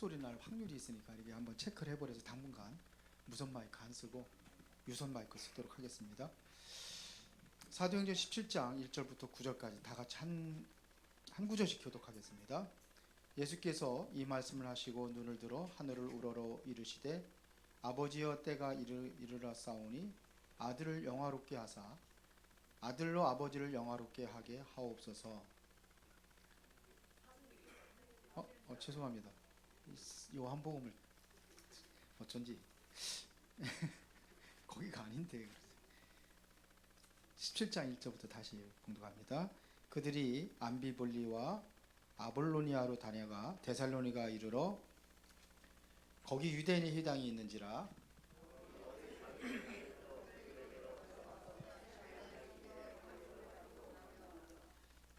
소리 날 확률이 있으니까 이렇게 한번 체크를 해버려서 당분간 무선 마이크 안 쓰고 유선 마이크 쓰도록 하겠습니다. 사도행전 17장 1절부터 9절까지 다 같이 한, 한 구절씩 교독하겠습니다. 예수께서 이 말씀을 하시고 눈을 들어 하늘을 우러러 이르시되 아버지여 때가 이르, 이르러 싸우니 아들을 영화롭게 하사 아들로 아버지를 영화롭게 하게 하옵소서. 어, 어 죄송합니다. 요한 복음을 어쩐지 거기가 아닌데 17장 1절부터 다시 공독합니다. 그들이 암비볼리와 아볼로니아로 다녀가 데살로니가 이르러 거기 유대인의 회당이 있는지라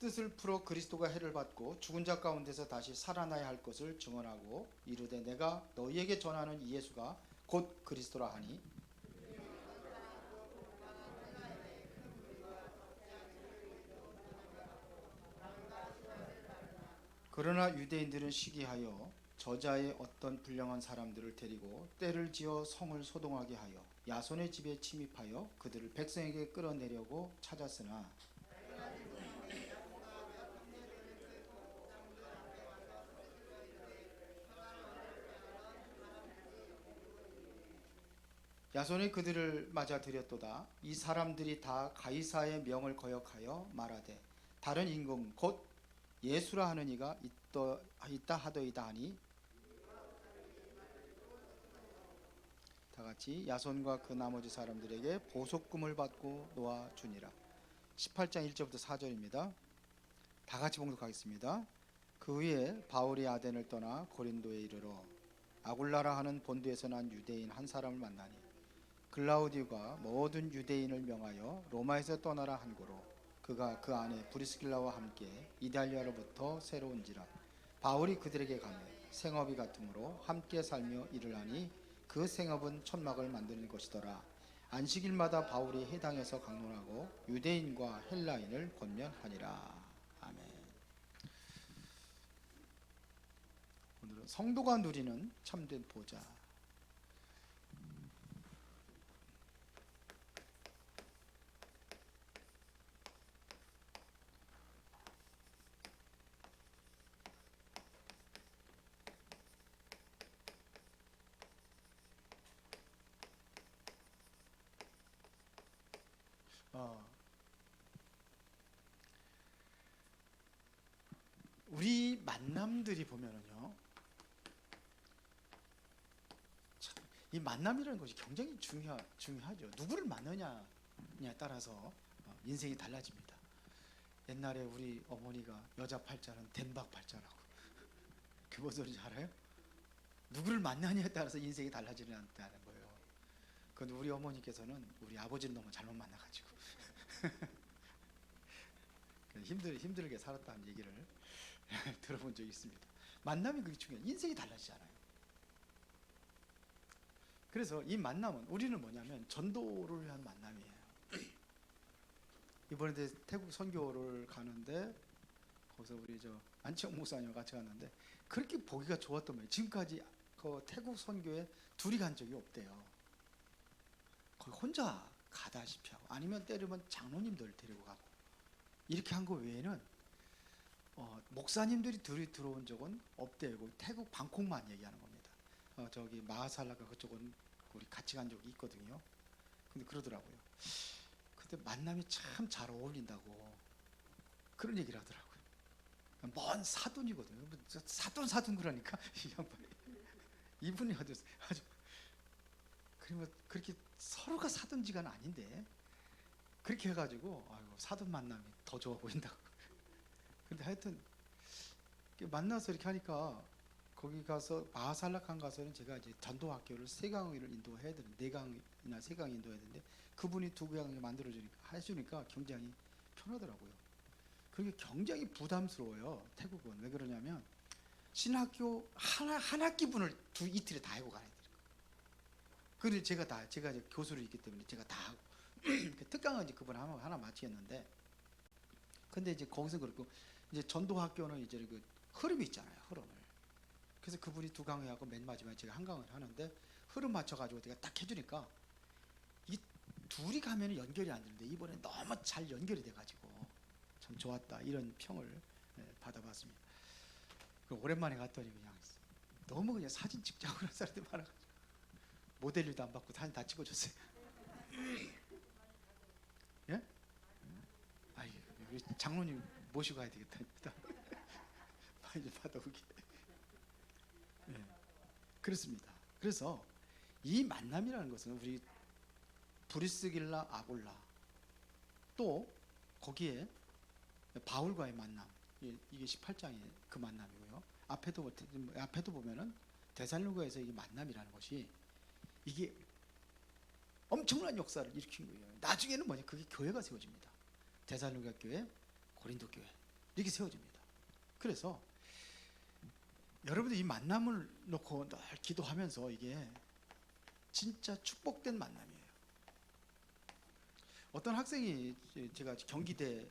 뜻을 풀어 그리스도가 해를 받고 죽은 자 가운데서 다시 살아나야 할 것을 증언하고 이르되 내가 너희에게 전하는 이 예수가 곧 그리스도라 하니. 그러나 유대인들은 시기하여 저자의 어떤 불량한 사람들을 데리고 때를 지어 성을 소동하게 하여 야손의 집에 침입하여 그들을 백성에게 끌어내려고 찾았으나 야손이 그들을 맞아 들였도다. 이 사람들이 다 가이사의 명을 거역하여 말하되 다른 임금 곧 예수라 하는 이가 있더, 있다 하더이다 하니 다 같이 야손과 그 나머지 사람들에게 보석금을 받고 놓아 주니라. 18장 1절부터 4절입니다. 다 같이 봉독하겠습니다. 그 후에 바울이 아덴을 떠나 고린도에 이르러 아굴라라 하는 본도에서 난 유대인 한 사람을 만나니 글라우디가 모든 유대인을 명하여 로마에서 떠나라 한 고로 그가 그 안에 브리스길라와 함께 이달리아로부터 새로운지라 바울이 그들에게 가며 생업이 같으므로 함께 살며 일을 하니 그 생업은 천막을 만드는 것이더라. 안식일마다 바울이 해당에서 강론하고 유대인과 헬라인을 권면하니라. 아멘. 오늘은 성도가 누리는 참된 보좌 어, 우리 만남들이 보면은요, 참, 이 만남이라는 것이 굉장히 중요 중요하죠. 누구를 만나냐에 따라서 어, 인생이 달라집니다. 옛날에 우리 어머니가 여자 팔자는 덴박 팔자라고. 그 소리인지 알아요? 누구를 만나냐에 따라서 인생이 달라지는 거예요. 근데 우리 어머니께서는 우리 아버지를 너무 잘못 만나가지고 힘들 힘들게 살았다는 얘기를 들어본 적이 있습니다. 만남이 그게 중요해요. 인생이 달라지잖아요. 그래서 이 만남은 우리는 뭐냐면 전도를 위한 만남이에요. 이번에 태국 선교를 가는데 거기서 우리 저 안치영 목사님 같이 갔는데 그렇게 보기가 좋았던 거예요. 지금까지 그 태국 선교에 둘이 간 적이 없대요. 거기 혼자 가다시피 하고 아니면 때리면 장로님들 데리고 가고 이렇게 한 거 외에는 어, 목사님들이 둘이 들어온 적은 없대요. 그 태국 방콕만 얘기하는 겁니다. 어, 저기 마하살라가 그쪽은 우리 같이 간 적이 있거든요. 근데 그러더라고요. 근데 만남이 참 잘 어울린다고 그런 얘기를 하더라고요. 먼 사돈이거든요. 뭐 사돈 사돈 그러니까 이 양반이 이분이 아주 아주 그러면 그렇게 서로가 사돈지간 아닌데 그렇게 해가지고 아이고 사돈 만남이 더 좋아 보인다고. 근데 하여튼 만나서 이렇게 하니까 거기 가서 마하살라칸 가서는 제가 이제 전도 학교를 세 강의를 인도해야 되는 네 강이나 세 강의 인도해야 되는데 그분이 두 강의 만들어 주니까 해주니까 굉장히 편하더라고요. 그게 굉장히 부담스러워요. 태국은 왜 그러냐면 신학교 하나 한 학기분을 두 이틀에 다 하고 가야 돼요. 그래 제가 다 제가 이제 교수를 있기 때문에 제가 다 특강은 이제 그분 하나 하나 마치겠는데 근데 이제 거기서 그렇고 이제 전도 학교는 이제 그 흐름이 있잖아요. 흐름을 그래서 그분이 두 강의하고 맨 마지막에 제가 한 강을 하는데 흐름 맞춰가지고 제가 딱 해주니까 이 둘이 가면 연결이 안 되는데 이번에 너무 잘 연결이 돼가지고 참 좋았다 이런 평을 예, 받아봤습니다. 그 오랜만에 갔더니 그냥 너무 그냥 사진 찍자고 그런 사람들이 많아가지고 모델 일도 안 받고 사진 다 찍어줬어요. 예? 우리 장로님 모시고 가야 되겠다. 많이 좀 받아오게. 예. 그렇습니다. 그래서 이 만남이라는 것은 우리 브리스길라 아골라 또 거기에 바울과의 만남 이- 이게 18장의 그 만남이고요. 앞에도 앞에도 보면은 데살로가에서 이게 만남이라는 것이 이게 엄청난 역사를 일으킨 거예요. 나중에는 뭐냐 그게 교회가 세워집니다. 데살로가 교회, 고린도 교회 이렇게 세워집니다. 그래서 여러분들 이 만남을 놓고 늘 기도하면서 이게 진짜 축복된 만남이에요. 어떤 학생이 제가 경기대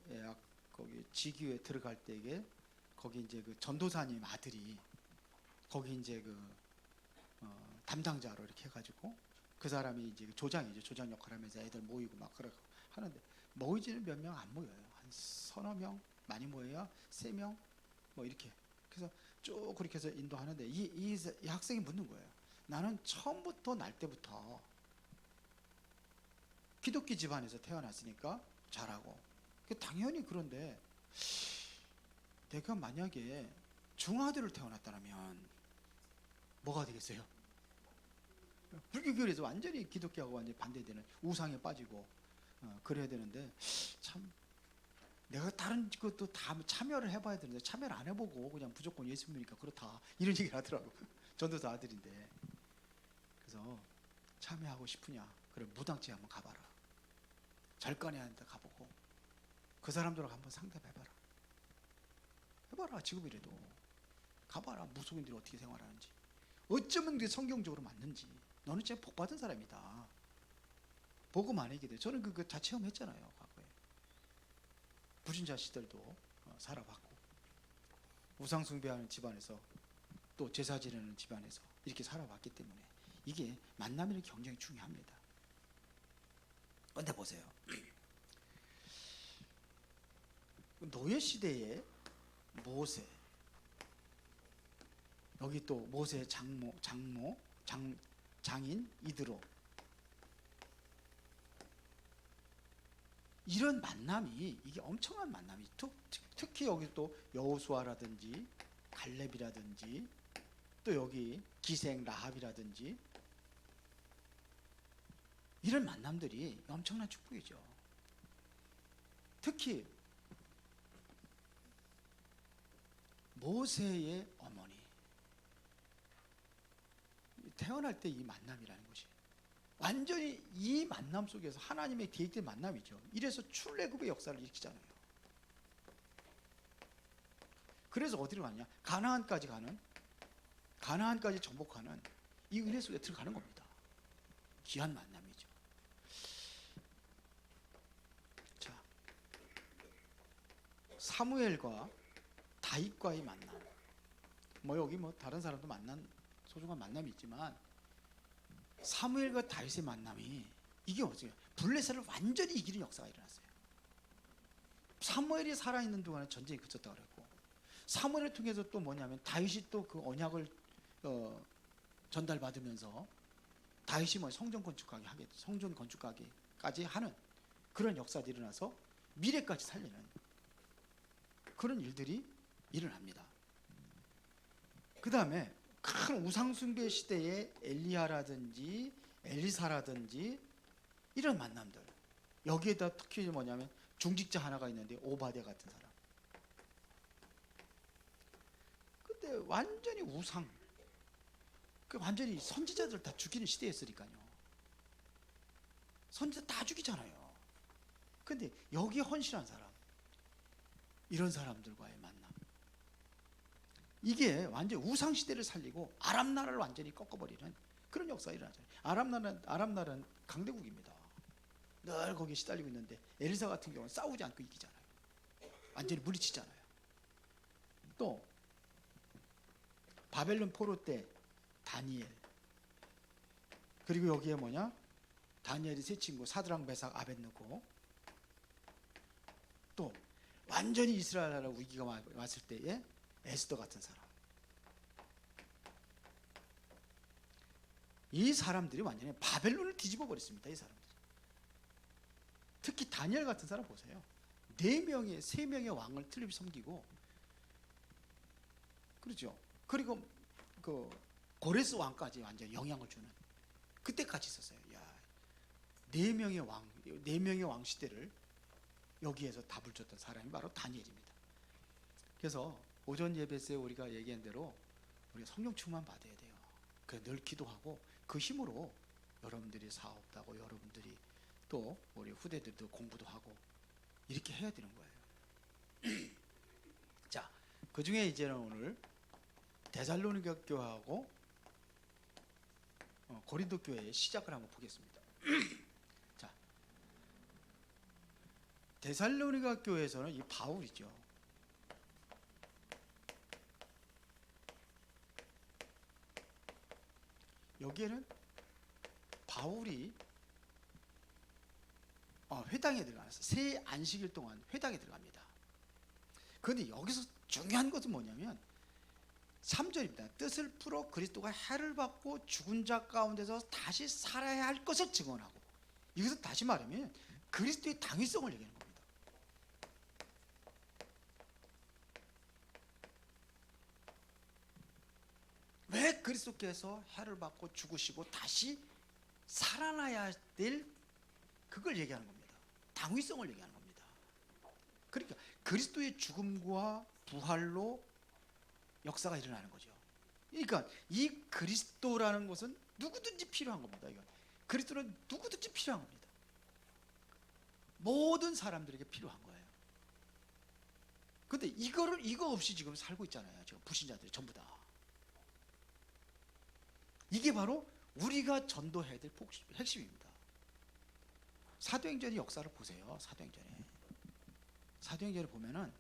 거기 지교에 들어갈 때에 거기 이제 그 전도사님 아들이 거기 이제 그 어, 담당자로 이렇게 해가지고 그 사람이 이제 그 조장이죠. 조장 역할 하면서 애들 모이고 막 그러고 하는데 모이지는 몇 명 안 모여요. 한 서너 명 많이 모여야 세 명 뭐 이렇게. 그래서 쭉 그렇게 해서 인도하는데 이, 이, 이 학생이 묻는 거예요. 나는 처음부터 날 때부터 기독교 집안에서 태어났으니까 잘하고. 그 당연히 그런데 내가 만약에 중아들을 태어났다면 뭐가 되겠어요? 불교교에서 완전히 기독교하고 완전히 반대되는 우상에 빠지고 어, 그래야 되는데 참 내가 다른 것도 다 참여를 해봐야 되는데 참여를 안 해보고 그냥 무조건 예수 믿으니까 그렇다. 이런 얘기를 하더라고. 전도사 아들인데. 그래서 참여하고 싶으냐? 그래 무당집 한번 가봐라. 절간에 한테 가보고 그 사람들하고 한번 상담해봐라. 해봐라 지금이라도. 가봐라 무속인들이 어떻게 생활하는지. 어쩌면 그게 성경적으로 맞는지 너는 진짜 복 받은 사람이다 보고 만약에 돼 저는 그거 다 체험했잖아요 과거에 불신자 시절도 어, 살아봤고 우상 숭배하는 집안에서 또 제사 지내는 집안에서 이렇게 살아봤기 때문에 이게 만남이 굉장히 중요합니다. 근데 보세요. 노예 시대에 모세 여기 또 모세 장모 장모 장 장인 이드로. 이런 만남이 이게 엄청난 만남이. 특, 특히 여기 또 여호수아라든지 갈렙이라든지 또 여기 기생 라합이라든지 이런 만남들이 엄청난 축복이죠. 특히 모세의 어머니 태어날 때 이 만남이라는 것이 완전히 이 만남 속에서 하나님의 계획된 만남이죠. 이래서 출애굽의 역사를 일으키잖아요. 그래서 어디로 가냐? 가나안까지 가는 가나안까지 정복하는 이 은혜 속에 들어가는 겁니다. 귀한 만남이죠. 자, 사무엘과 다윗과의 만남. 뭐 여기 뭐 다른 사람도 만난 소중한 만남이 있지만 사무엘과 다윗의 만남이 이게 어떻게 블레셋을 완전히 이기는 역사가 일어났어요. 사무엘이 살아 있는 동안에 전쟁이 그쳤다 그랬고 사무엘을 통해서 또 뭐냐면 다윗이 또 그 언약을 어, 전달받으면서 다윗이 뭐 성전 건축하게 하게 성전 건축하기까지 하는 그런 역사들이 일어나서 미래까지 살리는 그런 일들이 일어납니다. 그 다음에 큰 우상숭배 시대의 엘리야라든지 엘리사라든지 이런 만남들. 여기에다 특히 뭐냐면 중직자 하나가 있는데 오바데 같은 사람. 그때 완전히 우상. 그 완전히 선지자들 다 죽이는 시대였으니까요. 선지자 다 죽이잖아요. 근데 여기에 헌신한 사람 이런 사람들과의 만남 이게 완전 우상 시대를 살리고 아랍 나라를 완전히 꺾어버리는 그런 역사가 일어나잖아요. 아랍 나라 아랍 나라는 강대국입니다. 늘 거기에 시달리고 있는데 엘리사 같은 경우는 싸우지 않고 이기잖아요. 완전히 물리치잖아요. 또 바벨론 포로 때 다니엘 그리고 여기에 뭐냐 다니엘이 세 친구 사드랑 메삭 아벳느고 또 완전히 이스라엘 나라 위기가 와- 왔을 때에 에스더 같은 사람 이 사람들이 완전히 바벨론을 뒤집어 버렸습니다 이 사람들 특히 다니엘 같은 사람 보세요 네 명의 세 명의 왕을 틀림없이 섬기고 그렇죠 그리고 그 고레스 왕까지 완전 영향을 주는 그때까지 있었어요. 야, 네 명의 왕, 네 명의 왕 시대를 여기에서 답을 줬던 사람이 바로 다니엘입니다. 그래서 오전 예배에 우리가 얘기한 대로 우리가 성령 충만 받아야 돼요. 그늘 기도하고 그 힘으로 여러분들이 사업도 하고 여러분들이 또 우리 후대들도 공부도 하고 이렇게 해야 되는 거예요. 자, 그 중에 이제는 오늘 데살로니가 교회하고 어, 고린도 교회의 시작을 한번 보겠습니다. 자, 데살로니가 교회에서는 이 바울이죠. 여기에는 바울이 어, 회당에 들어가서 새 안식일 동안 회당에 들어갑니다. 그런데 여기서 중요한 것은 뭐냐면 3절입니다. 뜻을 풀어 그리스도가 해를 받고 죽은 자 가운데서 다시 살아야 할 것을 증언하고 이것은 다시 말하면 그리스도의 당위성을 얘기하는 겁니다. 왜 그리스도께서 해를 받고 죽으시고 다시 살아나야 될 그걸 얘기하는 겁니다. 당위성을 얘기하는 겁니다. 그러니까 그리스도의 죽음과 부활로 역사가 일어나는 거죠. 그러니까 이 그리스도라는 것은 누구든지 필요한 겁니다. 이건 그리스도는 누구든지 필요한 겁니다. 모든 사람들에게 필요한 거예요. 근데 이거를 이거 없이 지금 살고 있잖아요. 지금 불신자들이 전부 다. 이게 바로 우리가 전도해야 될 폭- 핵심입니다. 사도행전의 역사를 보세요. 사도행전에. 사도행전을 보면은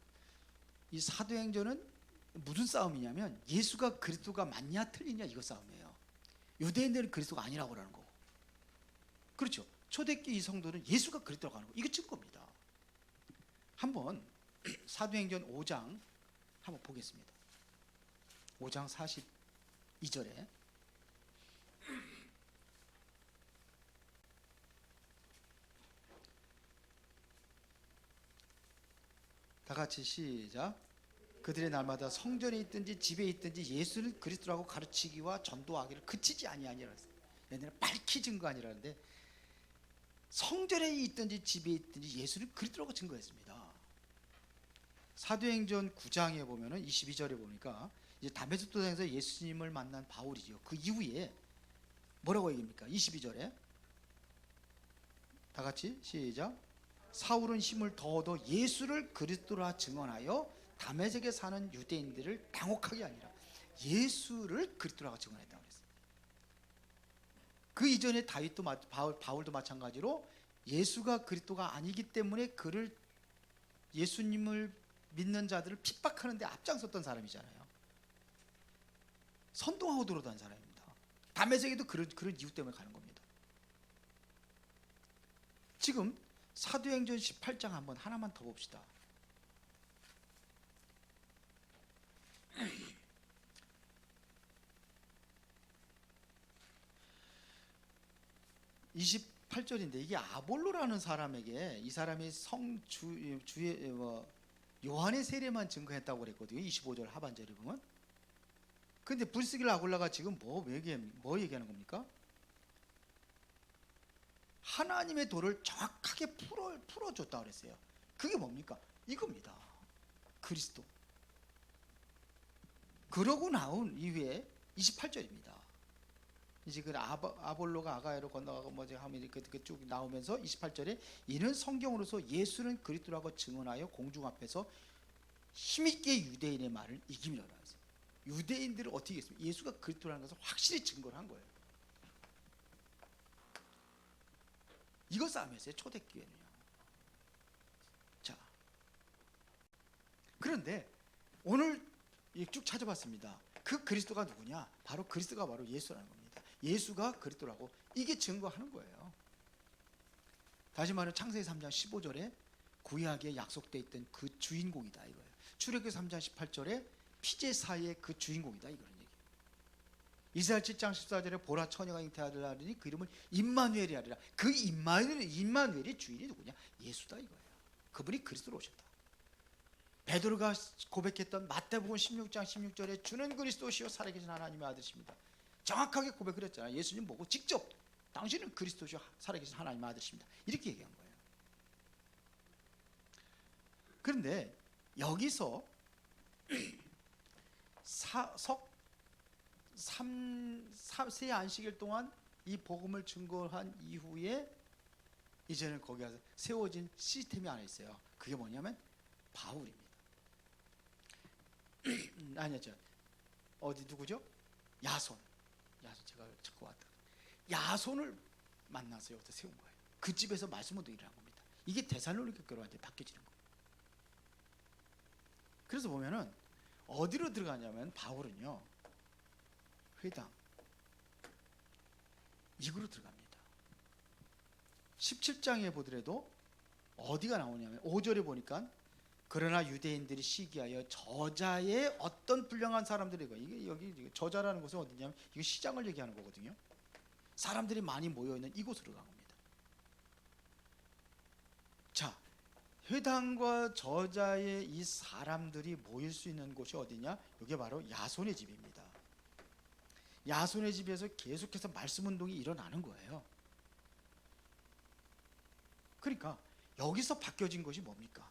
이 사도행전은 무슨 싸움이냐면 예수가 그리스도가 맞냐 틀리냐 이거 싸움이에요. 유대인들은 그리스도가 아니라고 그러는 거고. 그렇죠. 초대기 이 성도는 예수가 그리스도라고 하는 거. 이거 증거입니다. 한번 사도행전 5장 한번 보겠습니다. 5장 42절에 다 같이 시작. 그들의 날마다 성전에 있든지 집에 있든지 예수를 그리스도라고 가르치기와 전도하기를 그치지 아니하니라. 얘네는 밝히 증거하니라는데 성전에 있든지 집에 있든지 예수를 그리스도라고 증거했습니다. 사도행전 9장에 보면은 22절에 보니까 이제 다메섹 도상에서 예수님을 만난 바울이죠. 그 이후에 뭐라고 얘기합니까? 22절에 다 같이 시작. 사울은 힘을 더 얻어 예수를 그리스도라 증언하여 다메섹에 사는 유대인들을 당혹하게 아니라 예수를 그리스도라고 증언했다고 그랬어요. 그 이전에 다윗도 마- 바울, 바울도 마찬가지로 예수가 그리스도가 아니기 때문에 그를 예수님을 믿는 자들을 핍박하는데 앞장섰던 사람이잖아요. 선동하고 들어다는 사람입니다. 다메섹에도 그런 그런 이유 때문에 가는 겁니다. 지금 사도행전 18장 한번 하나만 더 봅시다. (28절인데) 이게 아볼로라는 사람에게 이 사람이 성주 주의 뭐 요한의 세례만 증거했다고 그랬거든요 (25절) 하반절에 보면 근데 브리스길 아골라가 지금 뭐 얘기 뭐 얘기하는 겁니까? 하나님의 도를 정확하게 풀어 풀어줬다 그랬어요. 그게 뭡니까? 이겁니다. 그리스도. 그러고 나온 이후에 28절입니다. 이제 그 아볼로가 아가야로 건너가고 뭐지 하면 이렇게, 쭉 나오면서 28절에 이는 성경으로서 예수는 그리스도라고 증언하여 공중 앞에서 힘있게 유대인의 말을 했어요. 유대인들을 어떻게 했습니까? 예수가 그리스도라는 것을 확실히 증거를 한 거예요. 이거 싸움이었어요 초대교회는요. 자, 그런데 오늘 쭉 찾아봤습니다. 그 그리스도가 누구냐? 바로 그리스도가 바로 예수라는 겁니다. 예수가 그리스도라고 이게 증거하는 거예요. 다시 말해 창세기 3장 15절에 구약에 약속돼 있던 그 주인공이다 이거예요. 출애굽기 3장 18절에 피제 사이의 그 주인공이다 이거는. 이스라엘 7장 14절에 보라 처녀가 잉태하리라 하더니 그 이름을 임마누엘이 하리라. 그 임마누엘 임마누엘의 주인이 누구냐? 예수다 이거예요. 그분이 그리스도로 오셨다. 베드로가 고백했던 마태복음 16장 16절에 주는 그리스도시요 살아계신 하나님의 아들이십니다. 정확하게 고백을 했잖아요. 예수님 보고 직접 당신은 그리스도시요 살아계신 하나님의 아들이십니다. 이렇게 얘기한 거예요. 그런데 여기서 사, 석 삼, 삼, 세 안식일 동안 이 복음을 증거한 이후에 이제는 거기 가서 세워진 시스템이 하나 있어요. 그게 뭐냐면 바울입니다. 아니죠. 어디 누구죠? 야손. 야손 제가 자꾸 왔다. 야손을 만나서 여기서 세운 거예요. 그 집에서 말씀 운동이 일어난 겁니다. 이게 데살로니가 교회한테 바뀌어지는 거예요. 그래서 보면은 어디로 들어가냐면 바울은요. 회당 이구로 들어갑니다. 17장에 보더라도 어디가 나오냐면 5절에 보니까 그러나 유대인들이 시기하여 저자의 어떤 불량한 사람들이 거 이게 여기 저자라는 곳은 어디냐면 이거 시장을 얘기하는 거거든요. 사람들이 많이 모여 있는 이곳으로 간 겁니다. 자, 회당과 저자의 이 사람들이 모일 수 있는 곳이 어디냐? 이게 바로 야손의 집입니다. 야손의 집에서 계속해서 말씀 운동이 일어나는 거예요. 그러니까 여기서 바뀌어진 것이 뭡니까?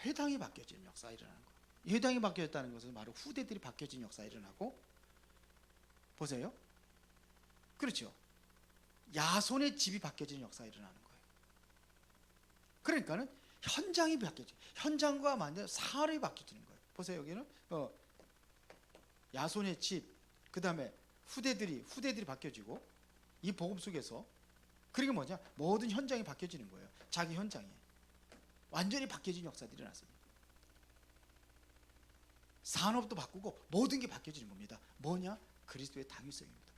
회당이 바뀌어지는 역사가 일어나는. 이 회당이 바뀌었다는 것은 바로 후대들이 바뀌어진 역사가 일어나고 보세요. 그렇죠. 야손의 집이 바뀌어지는 역사가 일어나는 거예요. 그러니까는 현장이 바뀌어져. 현장과 만든 사활이 바뀌어지는 거예요. 보세요. 여기는 어, 야손의 집, 그 다음에 후대들이 후대들이 바뀌어지고 이 복음 속에서 그게 뭐냐? 모든 현장이 바뀌어지는 거예요. 자기 현장이 완전히 바뀌어진 역사들이 일어났습니다. 산업도 바꾸고 모든 게 바뀌어지는 겁니다. 뭐냐? 그리스도의 당위성입니다.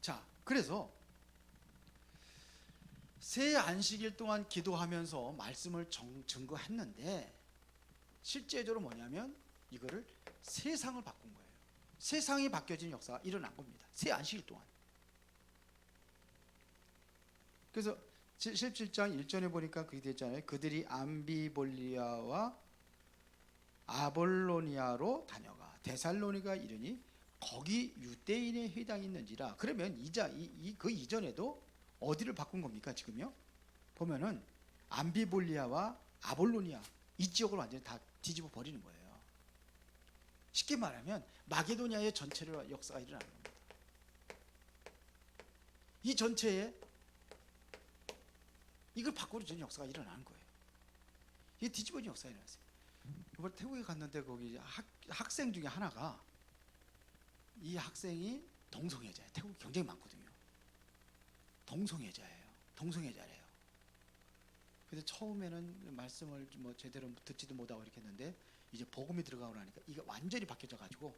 자, 그래서 새 안식일 동안 기도하면서 말씀을 정, 증거했는데 실제적으로 뭐냐면 이거를 세상을 바꾼 거예요. 세상이 바뀌어진 역사가 일어난 겁니다. 새 안식일 동안. 그래서 17장 1절에 보니까 그게 됐잖아요. 그들이 암비볼리아와 아볼로니아로 다녀가 데살로니가 이르니 거기 유대인의 회당이 있는지라. 그러면 이자 이그 이전에도 어디를 바꾼 겁니까 지금요? 보면은 암비볼리아와 아볼로니아 이 지역을 완전히 다 뒤집어 버리는 거예요. 쉽게 말하면 마게도니아의 전체를 역사가 일어나는 겁니다. 이 전체에 이걸 바꾸는 전 역사가 일어나는 거예요. 이게 뒤집어진 역사가 일어났어요. 이번 태국에 갔는데 거기 학, 학생 중에 하나가 이 학생이 동성애자예요. 태국 굉장히 많거든요. 동성애자예요. 동성애자래요. 근데 처음에는 말씀을 뭐 제대로 듣지도 못하고 이렇게 했는데 이제 복음이 들어가고 나니까 이게 완전히 바뀌어져 가지고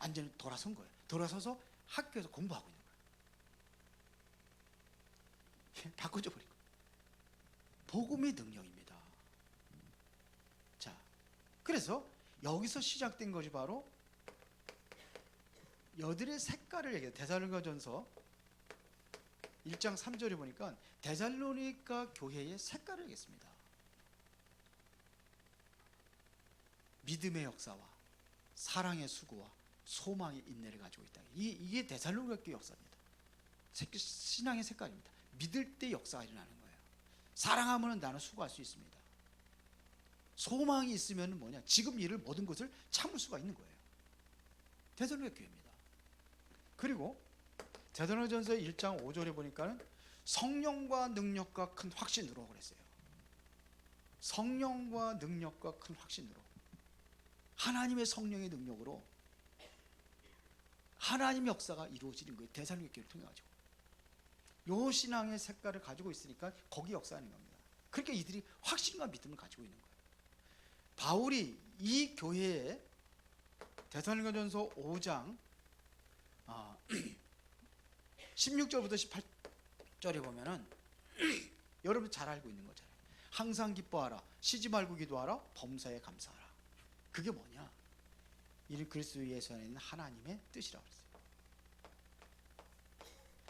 완전히 돌아선 거예요. 돌아서서 학교에서 공부하고 있는 거예요. 바꿔줘 버린 거예요. 복음의 능력입니다. 자, 그래서 여기서 시작된 것이 바로 여들의 색깔을 얘기해요. 데살로니가전서 1장 3절에 보니까 데살로니가 교회의 색깔을 얘기했습니다. 믿음의 역사와 사랑의 수고와 소망의 인내를 가지고 있다. 이, 이게 교회 역사입니다. 색- 신앙의 색깔입니다. 믿을 때 역사가 일어나는 거예요. 사랑하면 나는 수고할 수 있습니다. 소망이 있으면 뭐냐? 지금 일을 모든 것을 참을 수가 있는 거예요. 데살로니가 교회입니다. 그리고 데살로니전서 1장 5절에 보니까는 성령과 능력과 큰 확신으로 그랬어요. 성령과 능력과 큰 확신으로 하나님의 성령의 능력으로 하나님의 역사가 이루어지는 거예요. 대살로니가 교회를 통해 가지고. 요 신앙의 색깔을 가지고 있으니까 거기 역사하는 겁니다. 그러니까 이들이 확신과 믿음을 가지고 있는 거예요. 바울이 이 교회에 대사님전서 5장 아, 16절부터 18절에 보면은 여러분 잘 알고 있는 거잖아요. 항상 기뻐하라. 쉬지 말고 기도하라. 범사에 감사하라. 그게 뭐냐? 이는 그리스도 예수 안에 있는 하나님의 뜻이라고 그랬어요.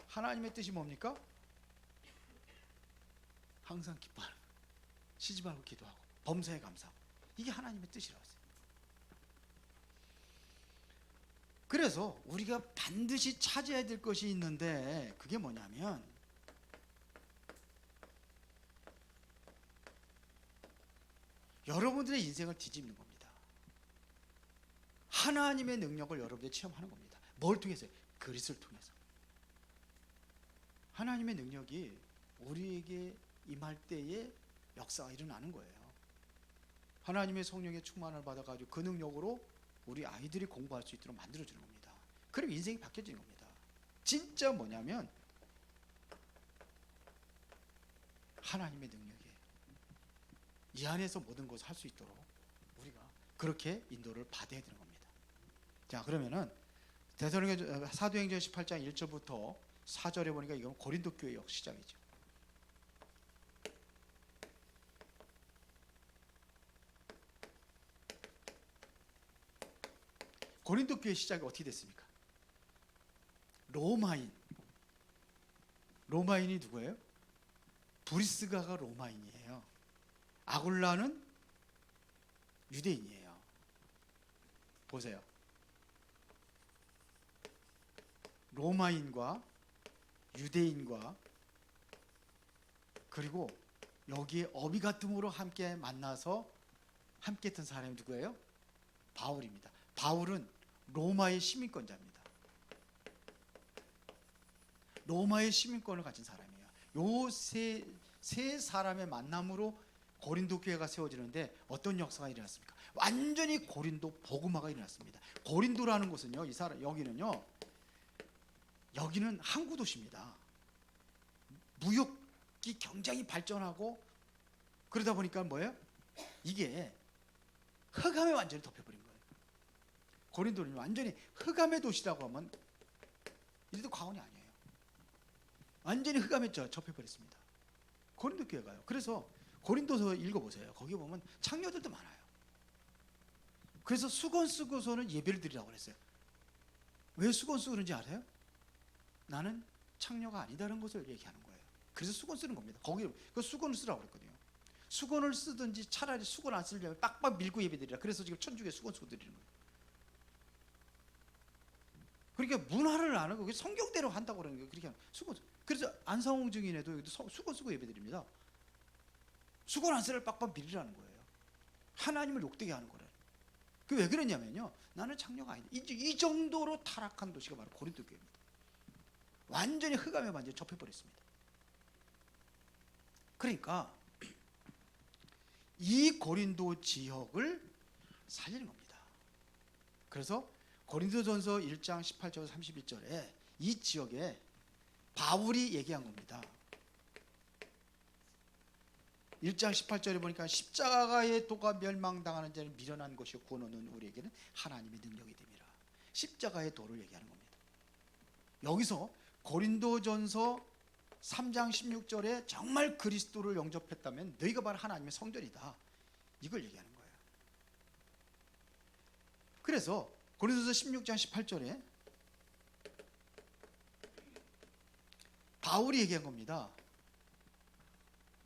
하나님의 뜻이 뭡니까? 항상 기뻐하라. 쉬지 말고 기도하고 범사에 감사하고 이게 하나님의 뜻이라고 했어요. 그래서 우리가 반드시 찾아야 될 것이 있는데 그게 뭐냐면 여러분들의 인생을 뒤집는 겁니다. 하나님의 능력을 여러분들이 체험하는 겁니다. 뭘 통해서? 그리스를 통해서. 하나님의 능력이 우리에게 임할 때에 역사가 일어나는 거예요. 하나님의 성령의 충만을 받아가지고 그 능력으로 우리 아이들이 공부할 수 있도록 만들어주는 겁니다. 그럼 인생이 바뀌어지는 겁니다. 진짜 뭐냐면 하나님의 능력이에요. 이 안에서 모든 것을 할 수 있도록 우리가 그렇게 인도를 받아야 되는 겁니다. 자 그러면은 대사령의 사도행전 18장 1절부터 4절에 보니까 이건 고린도 교회 역 시작이죠. 고린도 교회 시작이 어떻게 됐습니까? 로마인. 로마인이 누구예요? 브리스가가 로마인이에요. 아굴라는 유대인이에요. 보세요. 로마인과 유대인과 그리고 여기에 어비 같음으로 함께 만나서 함께 했던 사람이 누구예요? 바울입니다. 바울은 로마의 시민권자입니다. 로마의 시민권을 가진 사람이에요. 요세 세 사람의 만남으로 고린도 교회가 세워지는데 어떤 역사가 일어났습니까? 완전히 고린도 복음화가 일어났습니다. 고린도라는 곳은요, 이 사람 여기는요, 여기는 항구 도시입니다. 무역이 굉장히 발전하고 그러다 보니까 뭐예요? 이게 흑암에 완전히 덮여버린 거예요. 고린도는 완전히 흑암의 도시라고 하면 이래도 과언이 아니에요. 완전히 흑암에 저- 접혀버렸습니다. 고린도 교회가요. 그래서 고린도서 읽어보세요. 거기 보면 창녀들도 많아요. 그래서 수건 쓰고서는 예배를 드리라고 그랬어요. 왜 수건 쓰고 그런지 알아요? 나는 창녀가 아니다는 것을 얘기하는 거예요. 그래서 수건 쓰는 겁니다. 거기 그 수건을 쓰라고 그랬거든요. 수건을 쓰든지 차라리 수건 안 쓰려면 빡빡 밀고 예배드리라. 그래서 지금 천주교 수건 쓰고 드리는 거예요. 그러니까 문화를 안 하고 성경대로 한다고 그러는 거예요. 그렇게. 수건. 쓰- 그래서 안상홍 증인에도 수건 쓰고 예배드립니다. 수건 안 쓰를 빡빡 밀으라는 거예요. 하나님을 욕되게 하는 거래. 그왜 그러냐면요. 나는 창녀가 아니다. 이, 이 정도로 타락한 도시가 바로 고린도 교회입니다. 완전히 흑암에 완전히 접해버렸습니다. 그러니까 이 고린도 지역을 살리는 겁니다. 그래서 고린도전서 1장 18절 31절에 이 지역에 바울이 얘기한 겁니다. 1장 18절에 보니까 십자가의 도가 멸망당하는 자는 미련한 것이 구원 얻는 우리에게는 하나님의 능력이 됩니다. 십자가의 도를 얘기하는 겁니다. 여기서 고린도전서 3장 16절에 정말 그리스도를 영접했다면 너희가 바로 하나님의 성전이다. 이걸 얘기하는 거예요. 그래서 고린도서 16장 18절에 바울이 얘기한 겁니다.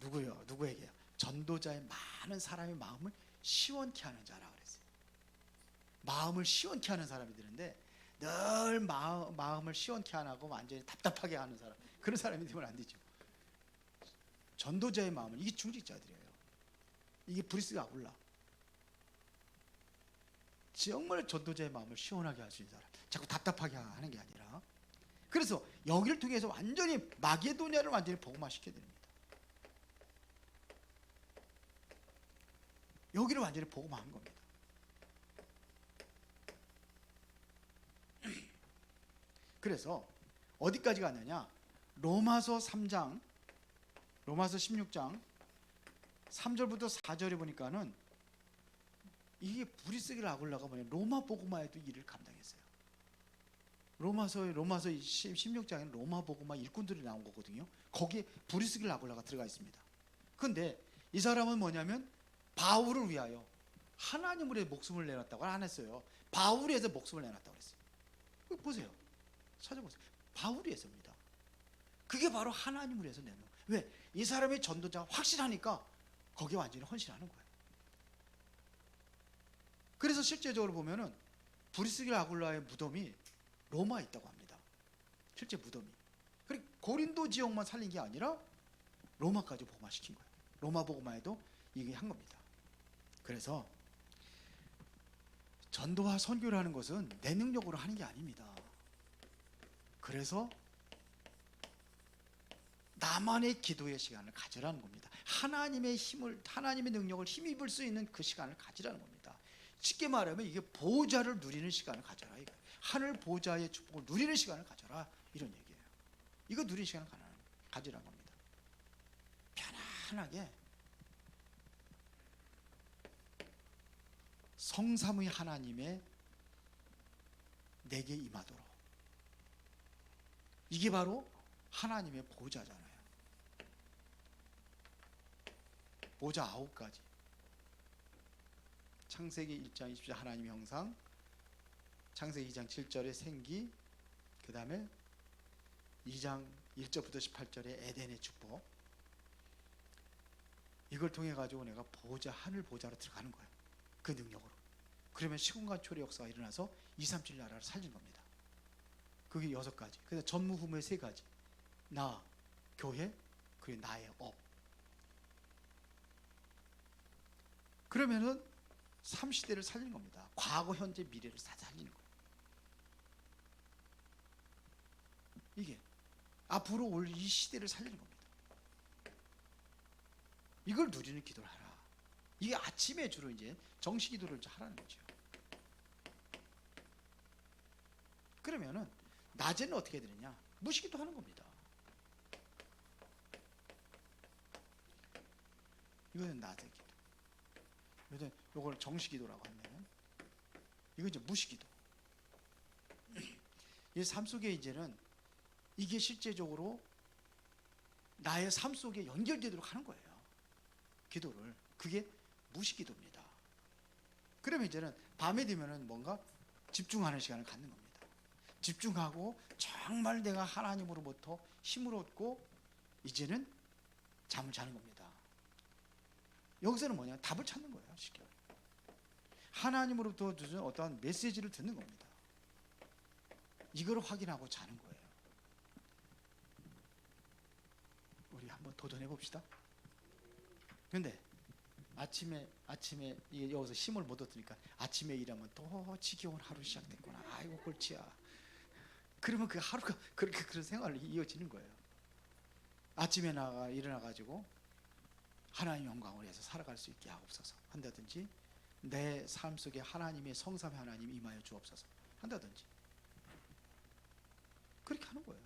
누구요? 누구에게요? 전도자의 많은 사람의 마음을 시원케 하는 자라 그랬어요. 마음을 시원케 하는 사람이 되는데 늘 마음, 마음을 시원케 안 하고 완전히 답답하게 하는 사람 그런 사람이 되면 안 되죠. 전도자의 마음은 이게 중직자들이에요. 이게 브리스가 아굴라. 정말 전도자의 마음을 시원하게 할 수 있는 사람. 자꾸 답답하게 하는 게 아니라. 그래서 여기를 통해서 완전히 마게도냐를 완전히 복음화시켜야 됩니다. 여기를 완전히 복음화한 겁니다. 그래서 어디까지 갔느냐? 로마서 3장, 로마서 16장 3절부터 4절에 보니까는 이게 브리스길 아굴라가 뭐냐 로마 복음화에도 일을 감당했어요. 로마서 로마서 16장에는 로마 복음화 일꾼들이 나온 거거든요. 거기에 브리스길 아굴라가 들어가 있습니다. 근데 이 사람은 뭐냐면 바울을 위하여 하나님을 위해 목숨을 내놨다고 안 했어요. 바울이 위해서 목숨을 내놨다고 그랬어요. 보세요. 찾아보세요. 바울이 해서입니다. 그게 바로 하나님을 내놓은 거예요. 왜? 이 사람의 전도자가 확실하니까 거기에 완전히 헌신하는 거예요. 그래서 실제적으로 보면은 브리스길 아굴라의 무덤이 로마에 있다고 합니다. 실제 무덤이. 그리고 고린도 지역만 살린 게 아니라 로마까지 복음화시킨 거예요. 로마 복음화에도 이게 한 겁니다. 그래서 전도와 선교라는 것은 내 능력으로 하는 게 아닙니다. 그래서 나만의 기도의 시간을 가지라는 겁니다. 하나님의 힘을 하나님의 능력을 힘입을 수 있는 그 시간을 가지라는 겁니다. 쉽게 말하면 이게 보좌를 누리는 시간을 가져라 이거. 하늘 보좌의 축복을 누리는 시간을 가져라 이런 얘기예요. 이거 누리는 시간을 가지라는 겁니다. 편안하게 성삼의 하나님의 내게 임하도록 이게 바로 하나님의 보좌잖아요. 보좌 아홉 가지. 창세기 1장 20절 하나님의 형상, 창세기 2장 7절의 생기, 그 다음에 2장 1절부터 18절의 에덴의 축복. 이걸 통해 가지고 내가 보좌 하늘 보좌로 들어가는 거예요. 그 능력으로. 그러면 시공간 초래 역사가 일어나서 2, 3, 7 나라를 살린 겁니다. 그게 여섯 가지. 그래서 전무후무의 세 가지. 나, 교회, 그리고 나의 업. 그러면은 3시대를 살리는 겁니다. 과거, 현재, 미래를 다 살리는 거예요. 이게 앞으로 올 이 시대를 살리는 겁니다. 이걸 누리는 기도를 하라. 이게 아침에 주로 이제 정시 기도를 하라는 거죠. 그러면은 낮에는 어떻게 되느냐? 무시기도 하는 겁니다. 이거는 낮의 기도. 이거는 요걸 정시기도라고 하면 이거 이제 무시기도. 이 삶 속에 이제는 이게 실제적으로 나의 삶 속에 연결되도록 하는 거예요. 기도를 그게 무시기도입니다. 그러면 이제는 밤에 되면은 뭔가 집중하는 시간을 갖는 겁니다. 집중하고 정말 내가 하나님으로부터 힘을 얻고 이제는 잠을 자는 겁니다. 여기서는 뭐냐? 답을 찾는 거예요. 쉽게. 하나님으로부터 주는 어떠한 메시지를 듣는 겁니다. 이걸 확인하고 자는 거예요. 우리 한번 도전해 봅시다. 근데 아침에 아침에 여기서 힘을 못 얻으니까 아침에 일하면 또 지겨운 하루 시작됐구나. 아이고 골치야. 그러면 그 하루가 그렇게 그런 생활이 이어지는 거예요. 아침에 나가 일어나 가지고 하나님 영광을 위해서 살아갈 수 있게 하옵소서 한다든지 내 삶 속에 하나님의 성삼 하나님 임하여 주옵소서 한다든지 그렇게 하는 거예요.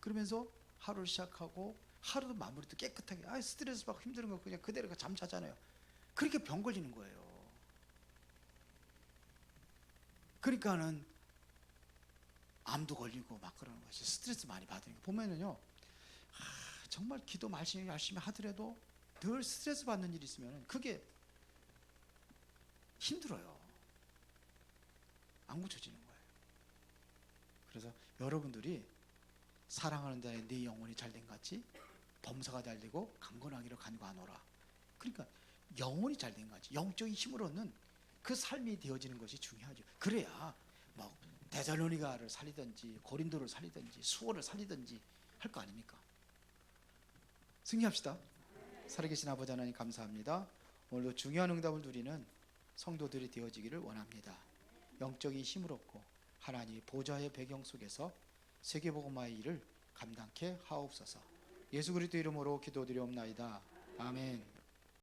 그러면서 하루를 시작하고 하루도 마무리도 깨끗하게 아 스트레스 받고 힘든 거 그냥 그대로 잠 자잖아요. 그렇게 병 걸리는 거예요. 그러니까는 암도 걸리고 막 그러는 것이 스트레스 많이 받으니까 보면은요 아, 정말 기도 말씀 열심히 하더라도 늘 스트레스 받는 일이 있으면 그게 힘들어요. 안 고쳐지는 거예요. 그래서 여러분들이 사랑하는 자의 네 영혼이 잘된 같이 범사가 잘 되고 강건하기를 간구하노라. 그러니까 영혼이 잘된 같이 영적인 힘을 얻는 그 삶이 되어지는 것이 중요하죠. 그래야 뭐 데살로니가를 살리든지 고린도를 살리든지 수호를 살리든지 할 거 아닙니까? 승리합시다. 살아계신 아버지 하나님 감사합니다. 오늘도 중요한 응답을 누리는 성도들이 되어지기를 원합니다. 영적인 힘을 얻고 하나님의 보좌의 배경 속에서 세계복음화의 일을 감당케 하옵소서. 예수 그리스도 이름으로 기도드리옵나이다. 아멘.